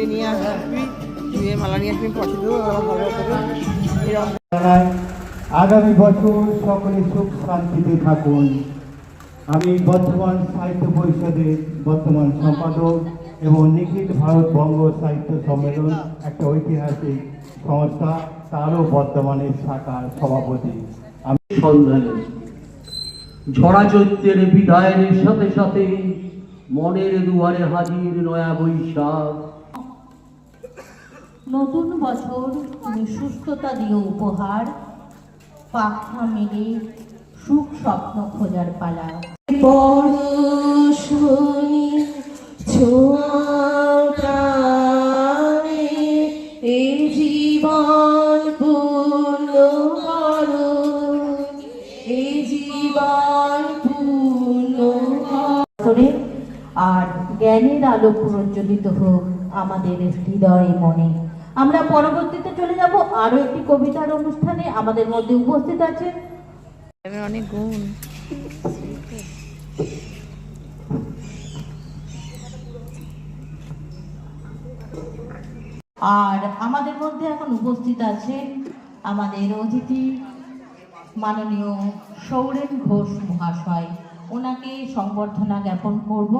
ধুয়ে নিয়ে আসবি ধুয়ে মালা নিয়ে আসবি এরকম। আগামী বছর সকলে সুখ শান্তিতে থাকুন। আমি বর্তমান সাহিত্য পরিষদের বর্তমান সম্পাদক এবং নিখিল ভারত বঙ্গ সাহিত্য সম্মেলন একটা ঐতিহাসিক সংস্থা তারও বর্তমানে শাখার সভাপতি। আমি সন্ধানে। ঝরা চৈত্যের বিদায়ের সাথে সাথে মনের দুয়ারে হাজির নয়া বৈশাখ। নতুন বছর তুমি সুস্থতা দিয়ে উপহার। পাখা মেলে সুখ স্বপ্ন খোঁজার পালা। পরশুনি ছোঁয়া প্রাণে এ জীবন পূর্ণ করো। এ জীবন পূর্ণ করে আর জ্ঞানের আলো প্রজ্বলিত হোক আমাদের হৃদয় মনে। আমরা পরবর্তীতে চলে যাব আরও একটি কবিতার অনুষ্ঠানে। আমাদের মধ্যে উপস্থিত আছেন অনেক গুণ। আর আমাদের মধ্যে এখন উপস্থিত আছেন আমাদের অতিথি মাননীয় সৌরেন ঘোষ মহাশয়। ওনাকে সংবর্ধনা জ্ঞাপন করব।